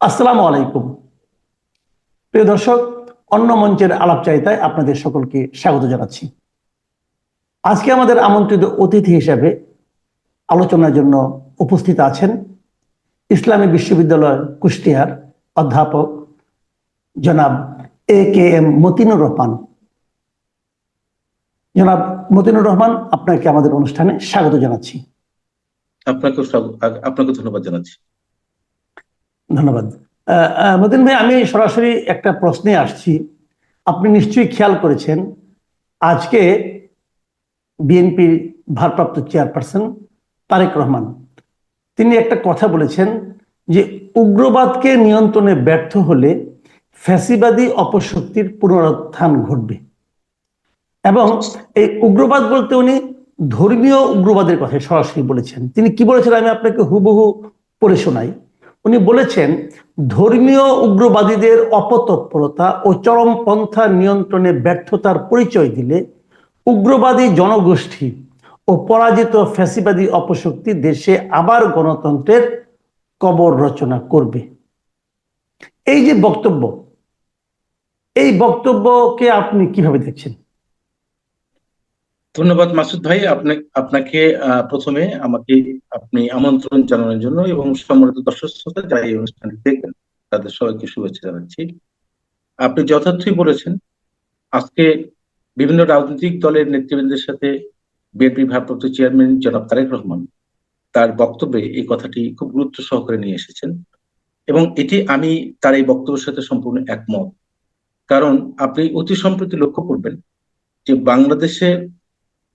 আসসালামু আলাইকুম। প্রিয় দর্শক, অন্য মঞ্চের আলাপ আলাপচারিতায় আপনাদের সকলকে স্বাগত জানাচ্ছি। আজকে আমাদের আমন্ত্রিত অতিথি হিসেবে আলোচনার জন্য উপস্থিত আছেন ইসলামী বিশ্ববিদ্যালয় কুষ্টিয়ার অধ্যাপক জনাব এ কে এম মতিনুর রহমান। জনাব মতিনুর রহমান, আপনাকে আমাদের অনুষ্ঠানে স্বাগত জানাচ্ছি। আপনাকে আপনাকে ধন্যবাদ জানাচ্ছি। ধন্যবাদ। মতিন ভাই, আমি সরাসরি একটা প্রশ্নে আসছি। আপনি নিশ্চয়ই খেয়াল করেছেন, আজকে বিএনপির ভারপ্রাপ্ত চেয়ারপারসন তারেক রহমান, তিনি একটা কথা বলেছেন যে উগ্রবাদকে নিয়ন্ত্রণে ব্যর্থ হলে ফ্যাসিবাদী অপশক্তির পুনরুত্থান ঘটবে। এবং এই উগ্রবাদ বলতে উনি ধর্মীয় উগ্রবাদের কথা সরাসরি বলেছেন। তিনি কি বলেছেন আমি আপনাকে হুবহু পড়ে শোনাই। উনি বলেছেন, ধর্মীয় উগ্রবাদীদের অপতৎপরতা ও চরমপন্থা নিয়ন্ত্রণে ব্যর্থতার পরিচয় দিলে উগ্রবাদী জনগোষ্ঠী ও পরাজিত ফ্যাসিবাদী অপশক্তি দেশে আবার গণতন্ত্রের কবর রচনা করবে। এই যে বক্তব্য, এই বক্তব্যকে আপনি কীভাবে দেখছেন? ধন্যবাদ মাসুদ ভাই। আপনাকে প্রথমে আমাকে আপনি আমন্ত্রণ জানানোর জন্য এবং সম্মানিত দর্শক শ্রোতা যারা এই অনুষ্ঠানটি দেখবেন, তাদের সবাইকে শুভেচ্ছা জানাচ্ছি। আপনি যথার্থই বলেছেন, আজকে বিভিন্ন রাজনৈতিক দলের নেতৃবৃন্দের সাথে বিএনপি ভারপ্রাপ্ত চেয়ারম্যান জনাব তারেক রহমান তার বক্তব্যে এই কথাটি খুব গুরুত্ব সহকারে নিয়ে এসেছেন এবং এটি আমি তার এই বক্তব্যের সাথে সম্পূর্ণ একমত। কারণ আপনি অতি সম্প্রতি লক্ষ্য করবেন যে বাংলাদেশে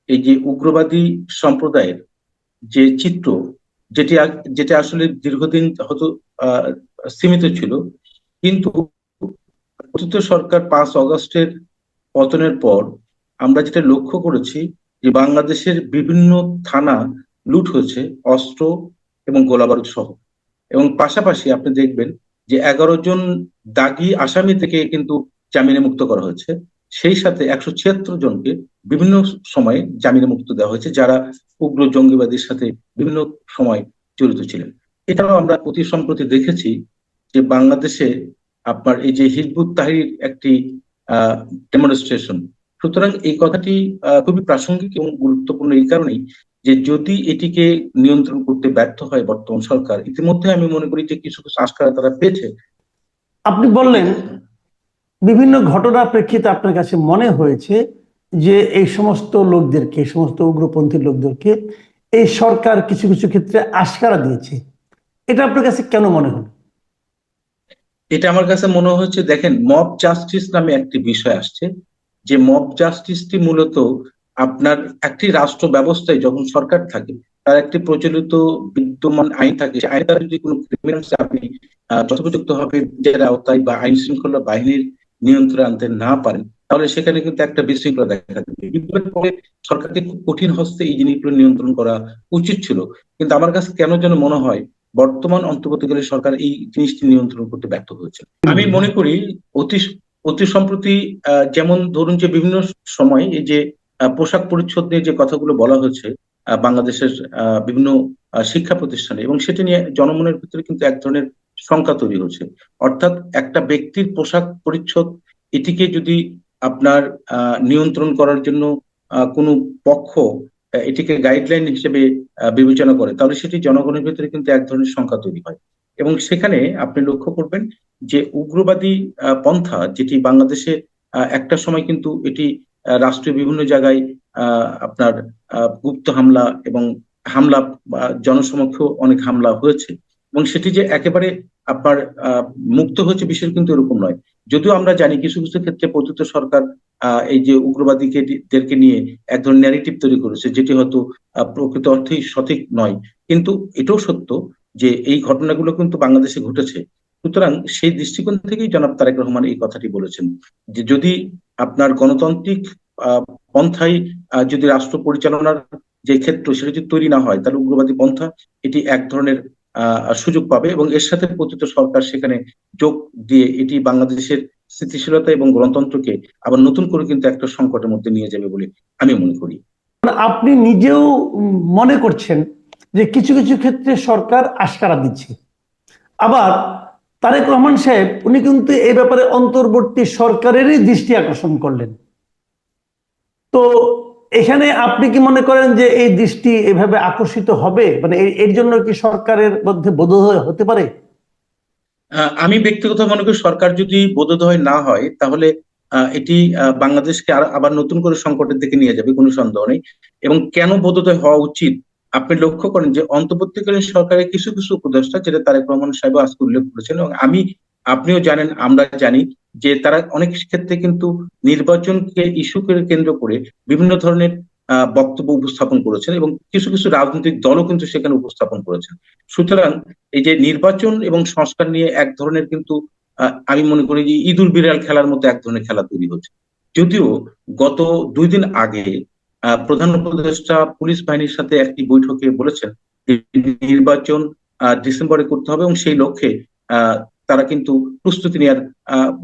এই যে উগ্রবাদী সম্প্রদায়ের যে চিত্র, যেটি যেটা আসলে দীর্ঘদিন হয়তো সীমিত ছিল, কিন্তু সরকার পাঁচ অগস্টের পতনের পর আমরা যেটা লক্ষ্য করেছি যে বাংলাদেশের বিভিন্ন থানা লুট হয়েছে অস্ত্র এবং গোলাবারুদ সহ। এবং পাশাপাশি আপনি দেখবেন যে এগারো জন দাগি আসামি থেকে কিন্তু জামিনে মুক্ত করা হয়েছে। সেই সাথে একশো ছিয়াত্তর জনকে বিভিন্ন সময়ে জামিনে মুক্ত দেওয়া হয়েছে, যারা উগ্র জঙ্গিবাদীর সাথে বিভিন্ন সময় জড়িত ছিলেন। এটাও আমরা অতি সম্প্রতি দেখেছি যে বাংলাদেশে আপনার এই যে হিজবুত তাহির একটি ডেমনস্ট্রেশন সুতরাং এই কথাটি খুবই প্রাসঙ্গিক এবং গুরুত্বপূর্ণ এই কারণেই যে যদি এটিকে নিয়ন্ত্রণ করতে ব্যর্থ হয় বর্তমান সরকার, ইতিমধ্যে আমি মনে করি যে কিছু কিছু আস্কারা তারা পেয়েছে। আপনি বললেন, বিভিন্ন ঘটনার প্রেক্ষিতে আপনার কাছে মনে হয়েছে যে এই সমস্ত লোকদেরকে এই সমস্ত উগ্রপন্থী লোকদেরকে এই সরকার কিছু কিছু ক্ষেত্রে আশকারা দিয়েছে। এটা আপনার কাছে কেন মনে হলো? এটা আমার কাছে মনে হচ্ছে দেখেন মব জাস্টিস নামে একটি বিষয় আসছে। যে মব জাস্টিসটি মূলত আপনার একটি রাষ্ট্র ব্যবস্থায় যখন সরকার থাকে তার একটি প্রচলিত বিদ্যমান আইন থাকে আইন দ্বারা যদি কোনো ক্রিমিনালস আপনি আহ, যথোপযুক্তভাবে জের আওতায় বা আইন শৃঙ্খলা বাহিনীর নিয়ন্ত্রণে আনতে না পারেন, তাহলে সেখানে কিন্তু একটা বিশৃঙ্খলা দেখা দেবে। বিপ্লবের পরে সরকারকে খুব কঠিন হস্তে এই জিনিসগুলো নিয়ন্ত্রণ করা উচিত ছিল। কিন্তু আমার কাছে কেন যেন মনে হয়, বর্তমান অন্তর্বর্তীকালীন সরকার এই জিনিসটি নিয়ন্ত্রণ করতে ব্যর্থ হয়েছে। আমি মনে করি, অতি অতি সম্প্রতি যেমন ধরুন যে বিভিন্ন সময় এই যে পোশাক পরিচ্ছদ নিয়ে যে কথাগুলো বলা হয়েছে বাংলাদেশের বিভিন্ন শিক্ষা প্রতিষ্ঠানে এবং সেটা নিয়ে জনমনের ভিতরে কিন্তু এক ধরনের শঙ্কা তৈরি হচ্ছে। অর্থাৎ একটা ব্যক্তির পোশাক পরিচ্ছদ, এটিকে যদি আপনার নিয়ন্ত্রণ করার জন্য কোনো পক্ষ এটিকে গাইডলাইন হিসেবে বিবেচনা করে, তাহলে সেটি জনগণের ভিতরে কিন্তু এক ধরনের সংখ্যা তৈরি হয়। এবং সেখানে আপনি লক্ষ্য করবেন যে উগ্রবাদী পন্থা, যেটি বাংলাদেশে একটা সময় কিন্তু এটি রাষ্ট্রীয় বিভিন্ন জায়গায় আপনার গুপ্ত হামলা এবং হামলা, বা, জনসমক্ষেও অনেক হামলা হয়েছে। এবং সেটি যে একেবারে আপনার মুক্ত হচ্ছে বিষয় কিন্তু এরকম নয়। যদিও আমরা জানি কিছু কিছু ক্ষেত্রে প্রতিত সরকার এই যে উগ্রবাদীকে নিয়ে এক ধরনের ন্যারেটিভ তৈরি করেছে, যেটি হয়তো প্রকৃত অর্থেই সঠিক নয়। কিন্তু এটাও সত্য যে এই ঘটনাগুলো কিন্তু বাংলাদেশে ঘটেছে। সুতরাং সেই দৃষ্টিকোণ থেকেই জনাব তারেক রহমান এই কথাটি বলেছেন যে যদি আপনার গণতান্ত্রিক পন্থায় যদি রাষ্ট্র পরিচালনার যে ক্ষেত্র সেটা যদি তৈরি না হয়, তাহলে উগ্রবাদী পন্থা এটি এক ধরনের সুযোগ পাবে এবং এর সাথে প্রতিত সরকার সেখানে যোগ দিয়ে এটি বাংলাদেশের স্থিতিশীলতা এবং গণতন্ত্রকে আবার নতুন করে কিন্তু একটা সংকটের মধ্যে নিয়ে যাবে বলে আমি মনে করি। আপনি নিজেও মনে করছেন যে কিছু কিছু ক্ষেত্রে সরকার আশকারা দিচ্ছে। আবার তারেক রহমান সাহেব, উনি কিন্তু এই ব্যাপারে অন্তর্বর্তী সরকারেরই দৃষ্টি আকর্ষণ করলেন। তো এখানে আপনি কি মনে করেন যে এই দৃষ্টি এভাবে আকর্ষিত হবে? মানে এর- জন্য কি সরকারের মধ্যে বোধোদয় হতে পারে? আমি ব্যক্তিগত মনে করি সরকার যদি বোধোদয় না হয়, তাহলে এটি বাংলাদেশকে আবার নতুন করে সংকটের দিকে নিয়ে যাবে, কোনো সন্দেহ নেই। এবং কেন বোধোদয় হওয়া উচিত? আপনি লক্ষ্য করেন যে অন্তর্বর্তীকালীন সরকারের কিছু কিছু উপদেষ্টা, যেটা তারেক রহমান সাহেব আজকে উল্লেখ করেছেন, এবং আমি, আপনিও জানেন, আমরা জানি যে তারা অনেক ক্ষেত্রে কিন্তু নির্বাচনকে ইস্যু করে কেন্দ্র করে বিভিন্ন ধরনের বক্তব্য উপস্থাপন করেছেন এবং কিছু কিছু রাজনৈতিক দলও কিন্তু সেখানে উপস্থাপন করেছেন। সুতরাং এই যে নির্বাচন এবং সংস্কার নিয়ে এক ধরনের কিন্তু আমি মনে করি যে ইঁদুর বিড়াল খেলার মতো এক ধরনের খেলা তৈরি হচ্ছে। যদিও গত দুই দিন আগে প্রধান উপদেষ্টা পুলিশ বাহিনীর সাথে একটি বৈঠকে বলেছেন নির্বাচন ডিসেম্বরে করতে হবে এবং সেই লক্ষ্যে তারা কিন্তু প্রস্তুতি নেওয়ার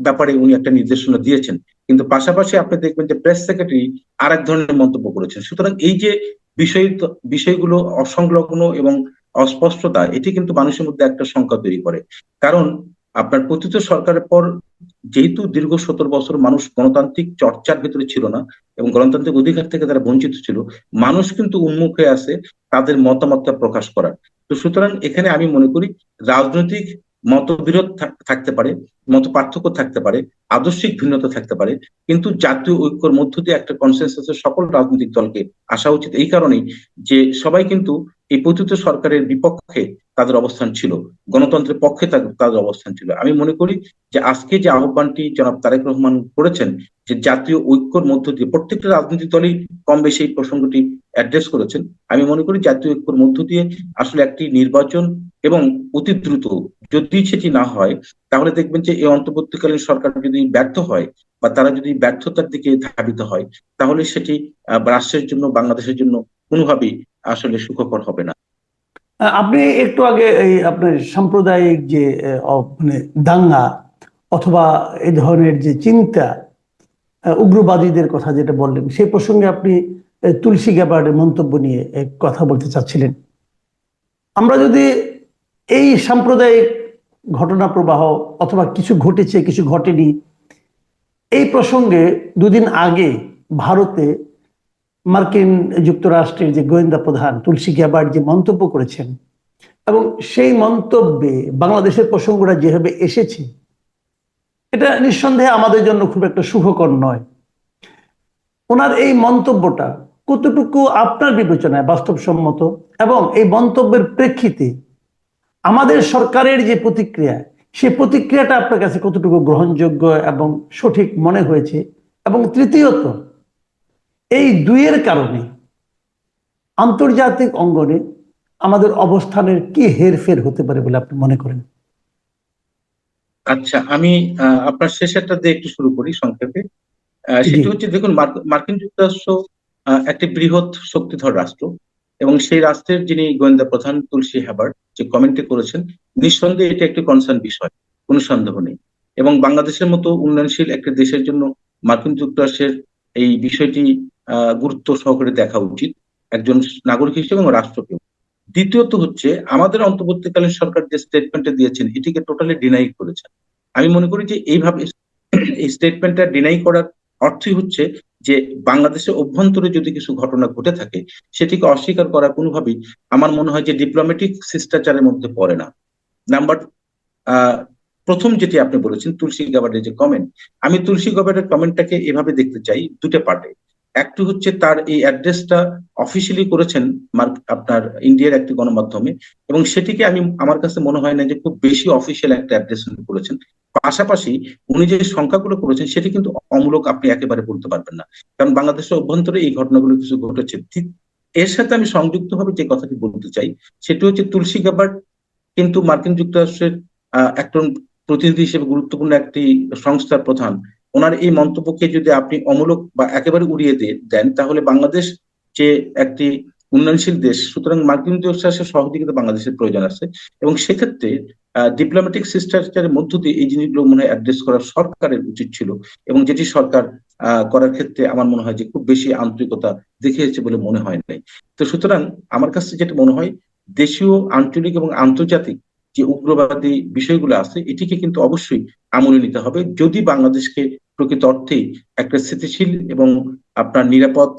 ব্যাপারে উনি একটা নির্দেশনা দিয়েছেন। কিন্তু পাশাপাশি আপনি দেখবেন যে প্রেস সেক্রেটারি আর এক ধরনের মন্তব্য করেছেন। সুতরাং এই যে বিষয়, বিষয়গুলো অসংলগ্ন এবং অস্পষ্টতা, এটি কিন্তু মানুষের মধ্যে একটা শঙ্কা তৈরি করে। কারণ আপনার পতিত সরকারের পর যেহেতু দীর্ঘ সত্তর বছর মানুষ গণতান্ত্রিক চর্চার ভিতরে ছিল না এবং গণতান্ত্রিক অধিকার থেকে তারা বঞ্চিত ছিল, মানুষ কিন্তু উন্মুখ হয়ে আছে তাদের মতামতটা প্রকাশ করার। তো সুতরাং এখানে আমি মনে করি রাজনৈতিক মতবিরোধ থাক- থাকতে পারে মত পার্থক্য থাকতে পারে, আদর্শিক ভিন্নতা থাকতে পারে, কিন্তু জাতীয় ঐক্যর মধ্য দিয়ে একটা কনসেনসাসের সকল রাজনৈতিক দলকে আসা উচিত। এই কারণেই যে সবাই কিন্তু এই পতিত সরকারের বিপক্ষে তাদের অবস্থান ছিল, গণতন্ত্রের পক্ষে তাদের অবস্থান ছিল। আমি মনে করি যে আজকে যে আহ্বানটি জনাব তারেক রহমান করেছেন, যে জাতীয় ঐক্যর মধ্য দিয়ে প্রত্যেকটা রাজনৈতিক দলই কম বেশি এই প্রসঙ্গটি অ্যাড্রেস করেছেন, আমি মনে করি জাতীয় ঐক্যর মধ্য দিয়ে আসলে একটি নির্বাচন এবং অতি দ্রুত যদি সেটি না হয়, তাহলে দেখবেন যে এই অন্তর্বর্তীকালীন সরকার যদি ব্যর্থ হয় বা তারা যদি ব্যর্থতার দিকে ধাবিত হয়, তাহলে সেটি রাষ্ট্রের জন্য, বাংলাদেশের জন্য কোনোভাবেই আসলে সুখকর হবে না। আপনি একটু আগে এই আপনার সাম্প্রদায়িক যে মানে দাঙ্গা অথবা এই ধরনের যে চিন্তা উগ্রবাদীদের কথা যেটা বললেন, সেই প্রসঙ্গে আপনি তুলসী গ্যাবার্ডের মন্তব্য নিয়ে কথা বলতে চাচ্ছিলেন। আমরা যদি এই সাম্প্রদায়িক ঘটনা প্রবাহ অথবা কিছু ঘটেছে, কিছু ঘটেনি, এই প্রসঙ্গে দুদিন আগে ভারতে মার্কিন যুক্তরাষ্ট্রের যে গোয়েন্দা প্রধান তুলসী গ্যাবার্ড যে মন্তব্য করেছেন এবং সেই মন্তব্যে বাংলাদেশের প্রসঙ্গটা যেভাবে এসেছে, এটা নিঃসন্দেহে আমাদের জন্য খুব একটা সুখকর নয়। ওনার এই মন্তব্যটা কতটুকু আপনার বিবেচনায় বাস্তবসম্মত এবং এই মন্তব্যের প্রেক্ষিতে আমাদের সরকারের যে প্রতিক্রিয়া সেই প্রতিক্রিয়াটা আপনার কাছে কতটুকু গ্রহণযোগ্য এবং সঠিক মনে হয়েছে? এবং তৃতীয়ত এই দুইয়ের কারণে আন্তর্জাতিক অঙ্গনে আমাদের অবস্থানের কি হেরফের হতে পারে বলে আপনি মনে করেন? আচ্ছা আমি আহ, আপনার শেষেরটা দিয়ে একটু শুরু করি সংক্ষেপে। সেটি হচ্ছে দেখুন মার্কিন যুক্তরাষ্ট্র একটি বৃহৎ শক্তিধর রাষ্ট্র এবং সেই রাষ্ট্রের যিনি গোয়েন্দা প্রধান তুলসী হ্যাবার্ট যে কমেন্টটি করেছেন, নিঃসন্দেহে এটি একটি কনসার্ন বিষয়, কোনো সন্দেহ নেই। এবং বাংলাদেশের মতো উন্নয়নশীল একটি দেশের জন্য মার্কিন যুক্তরাষ্ট্রের এই বিষয়টি গুরুত্ব সহকারে দেখা উচিত, একজন নাগরিক হিসেবে এবং রাষ্ট্রকে দ্বিতীয়ত হচ্ছে, আমাদের অন্তর্বর্তীকালীন সরকার যে স্টেটমেন্টটা দিয়েছেন, এটিকে টোটালি ডিনাই করেছেন। আমি মনে করি যে এইভাবে এই স্টেটমেন্টটা ডিনাই করার অর্থই হচ্ছে যে বাংলাদেশের অভ্যন্তরে যদি কিছু ঘটনা ঘটে থাকে, সেটিকে অস্বীকার করা কোনোভাবেই আমার মনে হয় যে ডিপ্লোম্যাটিক শিষ্টাচারের মধ্যে পড়ে না। নাম্বার প্রথম যেটি আপনি বলেছেন, তুলসী গাবার্ডের যে কমেন্ট আমি তুলসী গাবার্ডের কমেন্টটাকে এভাবে দেখতে চাই দুটো পার্টে একটু হচ্ছে তার এই অ্যাড্রেসটা অফিসিয়ালি করেছেন আপনার ইন্ডিয়ার একটি গণমাধ্যমে এবং সেটিকে আমি, আমার কাছে মনে হয় না যে খুব বেশি অফিসিয়াল একটা অ্যাড্রেস করেছেন। পাশাপাশি উনি যে সংখ্যাগুলো করেছেন, সেটি কিন্তু অমূলক আপনি একেবারে বলতে পারবেন না। কারণ বাংলাদেশের অভ্যন্তরে এই ঘটনাগুলো কিছু ঘটেছে। এর সাথে আমি সংযুক্তভাবে যে কথাটি বলতে চাই, সেটি হচ্ছে তুলসী গাবার্ড কিন্তু মার্কিন যুক্তরাষ্ট্রের একজন প্রতিনিধি হিসেবে গুরুত্বপূর্ণ একটি সংস্থার প্রধান। ওনার এই মন্তব্যকে যদি আপনি অমূলক বা একেবারে উড়িয়ে দেন, তাহলে বাংলাদেশ যে একটি উন্নয়নশীল দেশ, সুতরাং মার্কিন যুক্তরাষ্ট্রের সহযোগিতা বাংলাদেশের প্রয়োজন আছে এবং সেক্ষেত্রে ডিপ্লোম্যাটিক শিষ্টাচারের মধ্য দিয়ে এই জিনিসগুলো মনে হয় অ্যাড্রেস করা সরকারের উচিত ছিল এবং যেটি সরকার করার ক্ষেত্রে আমার মনে হয় যে খুব বেশি আন্তরিকতা দেখিয়েছে বলে মনে হয় নাই। তো সুতরাং আমার কাছে যেটা মনে হয়, দেশীয়, আঞ্চলিক এবং আন্তর্জাতিক যে উগ্রবাদী বিষয়গুলো আছে, এটিকে কিন্তু অবশ্যই আমলে নিতে হবে। যদি বাংলাদেশকে প্রকৃত অর্থেই একটা স্থিতিশীল এবং আপনার নিরাপদ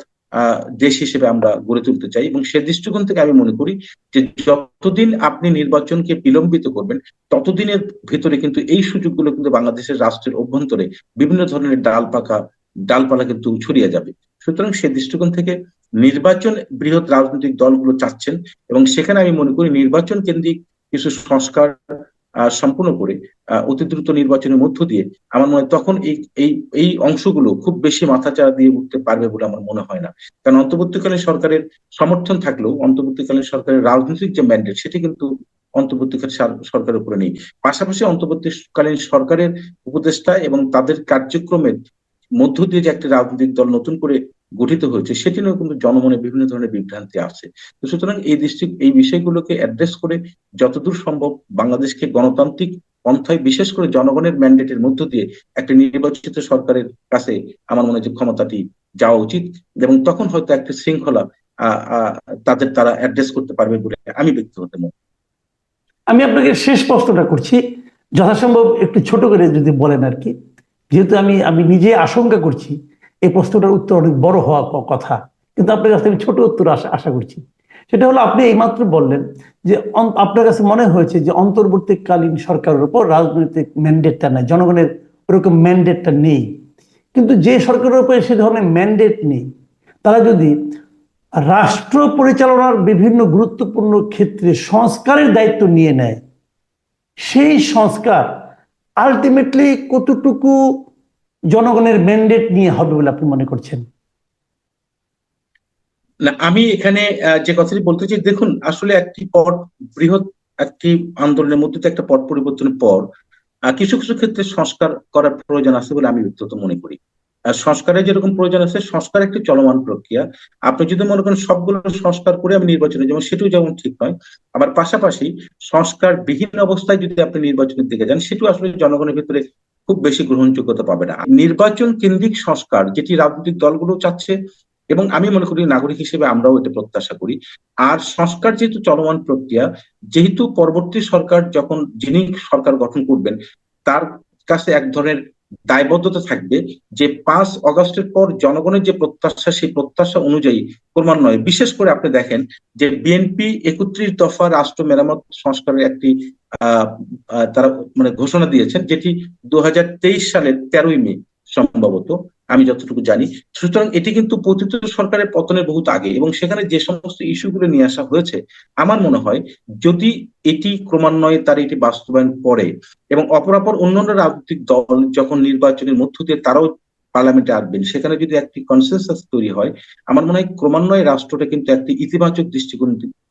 দেশ হিসেবে আমরা গড়ে তুলতে চাই এবং সে দৃষ্টিকোণ থেকে আমি মনে করি যে যতদিন আপনি নির্বাচনকে বিলম্বিত করবেন, ততদিনের ভেতরে কিন্তু এই সুযোগগুলো কিন্তু বাংলাদেশের রাষ্ট্রের অভ্যন্তরে বিভিন্ন ধরনের ডাল পাকা ডালপালা কিন্তু ছড়িয়ে যাবে। সুতরাং সে দৃষ্টিকোণ থেকে নির্বাচন বৃহৎ রাজনৈতিক দলগুলো চাচ্ছেন এবং সেখানে আমি মনে করি নির্বাচন কেন্দ্রিক কিছু সংস্কার সম্পূর্ণ করে অতি দ্রুত নির্বাচনের মধ্য দিয়ে আমার মনে হয় তখন এই এই এই অংশগুলো খুব বেশি মাথাচাড়া দিয়ে উঠতে পারবে বলে আমার মনে হয় না। কারণ অন্তর্বর্তীকালীন সরকারের সমর্থন থাকলেও অন্তর্বর্তীকালীন সরকারের রাজনৈতিক যে ম্যান্ডেট সেটি কিন্তু অন্তর্বর্তীকালীন সরকারের উপরে নেই। পাশাপাশি অন্তর্বর্তীকালীন সরকারের উপদেষ্টা এবং তাদের কার্যক্রমের মধ্য দিয়ে যে একটা রাজনৈতিক দল নতুন করে গঠিত হয়েছে সেটি নিয়েও কিন্তু জনমনে বিভিন্ন ধরনের বিভ্রান্তি আছে তো সুতরাং এই দৃষ্টি, এই বিষয়গুলোকে অ্যাড্রেস করে যতদূর সম্ভব বাংলাদেশকে গণতান্ত্রিক পন্থায়, বিশেষ করে জনগণের ম্যান্ডেটের মধ্য দিয়ে একটা নির্বাচিত সরকারের কাছে আমার মনে হয় যে ক্ষমতাটি যাওয়া উচিত এবং তখন হয়তো একটা শৃঙ্খলা তাদের তারা অ্যাড্রেস করতে পারবে বলে আমি ব্যক্তিগত মনে। আমি আপনাকে শেষ প্রশ্নটা করছি, যথাসম্ভব একটু ছোট করে যদি বলেন আর কি যেহেতু আমি আমি নিজে আশঙ্কা করছি এই প্রশ্নটার উত্তর অনেক বড় হওয়া কথা। কিন্তু আপনার কাছে আমি ছোট উত্তর আশা আশা করছি। সেটা হলো আপনি এইমাত্র বললেন যে আপনার কাছে মনে হয়েছে যে অন্তর্বর্তীকালীন সরকারের উপর রাজনৈতিক ম্যান্ডেটটা নাই, জনগণের ওরকম ম্যান্ডেটটা নেই। কিন্তু যে সরকারের উপরে সে ধরনের ম্যান্ডেট নেই, তারা যদি রাষ্ট্র পরিচালনার বিভিন্ন গুরুত্বপূর্ণ ক্ষেত্রে সংস্কারের দায়িত্ব নিয়ে নেয়, সেই সংস্কার আলটিমেটলি কতটুকু জনগণের ম্যান্ডেট নিয়ে হবে বলে আপনি মনে করছেন? না, আমি এখানে যে কথাটি বলতে চাই, দেখুন, আসলে একটি পট বৃহৎ, একটি আন্দোলনের মধ্যে দিয়ে একটা পট পরিবর্তনের পর কিছু কিছু ক্ষেত্রে সংস্কার করার প্রয়োজন আছে বলে আমি ব্যক্তিগত মনে করি। সংস্কারের যেরকম প্রয়োজন আছে, সংস্কার একটি চলমান প্রক্রিয়া। আপনি যদি মনে করেন সবগুলো সংস্কার করে আমি নির্বাচনে যেমন সেটিও যেমন ঠিক নয়, আবার পাশাপাশি সংস্কার বিহীন অবস্থায় যদি আপনি নির্বাচনের দিকে যান, সেটিও আসলে জনগণের ভিতরে খুব বেশি গ্রহণযোগ্যতা পাবে না। নির্বাচন কেন্দ্রিক সংস্কার, যেটি রাজনৈতিক দলগুলো চাচ্ছে, এবং আমি মনে করি নাগরিক হিসেবে আমরাও এটা প্রত্যাশা করি। আর সংস্কার যেহেতু চলমান প্রক্রিয়া, যেহেতু পরবর্তী সরকার যখন, যিনি সরকার গঠন করবেন, তার কাছে এক ধরনের দায়বদ্ধতা থাকবে যে পাঁচ অগস্টের পর জনগণের যে প্রত্যাশা, সেই প্রত্যাশা অনুযায়ী ক্রমান্বয়ে বিশেষ করে আপনি দেখেন যে বিএনপি একত্রিশ দফা রাষ্ট্র মেরামত সংস্কারের একটি তারা মানে ঘোষণা দিয়েছেন, যেটি দু হাজার তেইশ সালের তেরোই মে সম্ভবত। আমি যতটুকু জানি। সুতরাং এটি কিন্তু পতিত সরকারের পতনের বহুত আগে এবং সেখানে যে সমস্ত ইস্যুগুলো নিয়ে আসা হয়েছে, আমার মনে হয় যদি এটি ক্রমান্বয়ে তার এটি বাস্তবায়ন করে এবং অপরাপর অন্যান্য রাজনৈতিক দল যখন নির্বাচনের মধ্য দিয়ে তারাও পার্লামেন্টে আসবেন, সেখানে যদি একটি কনসেনসাস তৈরি হয়, আমার মনে হয় ক্রমান্বয়ে রাষ্ট্রটা কিন্তু একটি ইতিবাচক দৃষ্টিকোণ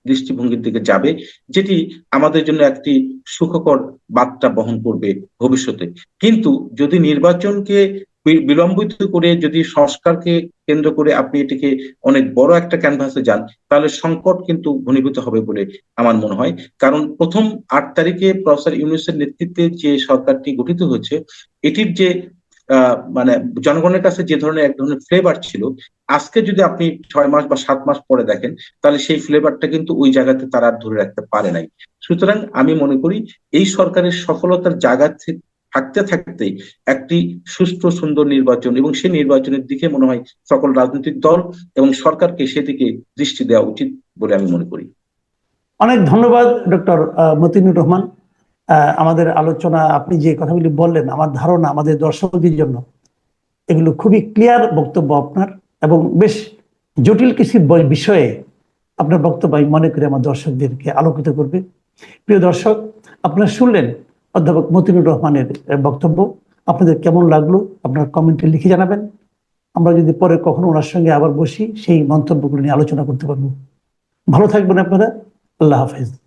দৃষ্টিভঙ্গির দিকে যাবে, যেটি আমাদের জন্য একটি সুখকর বার্তা বহন করবে ভবিষ্যতে। কিন্তু যদি নির্বাচনকে বিলম্বিত করে যদি সংস্কারকে কেন্দ্র করে আপনি এটিকে অনেক বড় একটা ক্যানভাসে যান, তাহলে সংকট কিন্তু ঘনীভূত হবে বলে আমার মনে হয়। কারণ প্রথম আট তারিখে প্রফেসর ইউনুসের নেতৃত্বে যে সরকারটি গঠিত হয়েছে, এটির যে মানে জনগণের কাছে যে ধরনের এক ধরনের ফ্লেভার ছিল, আজকে যদি আপনি ছয় মাস বা সাত মাস পরে দেখেন, তাহলে সেই ফ্লেভারটা কিন্তু ওই জায়গাতে তারা ধরে রাখতে পারে নাই। সুতরাং আমি মনে করি এই সরকারের সফলতার জায়গা থে- থাকতে একটি সুষ্ঠু সুন্দর নির্বাচন এবং সেই নির্বাচনের দিকে মনে হয় সকল রাজনৈতিক দল এবং সরকারকে সেদিকে দৃষ্টি দেওয়া উচিত বলে আমি মনে করি। অনেক ধন্যবাদ, ডক্টর মতিনুর রহমান। আমাদের আলোচনা, আপনি যে কথাগুলি বললেন, আমার ধারণা, আমাদের দর্শকদের জন্য, এগুলো খুবই ক্লিয়ার বক্তব্য আপনার এবং বেশ জটিল কিছু বিষয়ে আপনার বক্তব্য আমি মনে করি আমার দর্শকদেরকে আলোকিত করবে। প্রিয় দর্শক, আপনারা শুনলেন অধ্যাপক মতিনুর রহমানের বক্তব্য। আপনাদের কেমন লাগল? আপনার কমেন্টে লিখে জানাবেন। আমরা যদি পরে কখনো ওনার সঙ্গে আবার বসি, সেই মন্তব্যগুলো নিয়ে আলোচনা করতে পারব। ভালো থাকবেন আপনারা। আল্লাহ হাফেজ।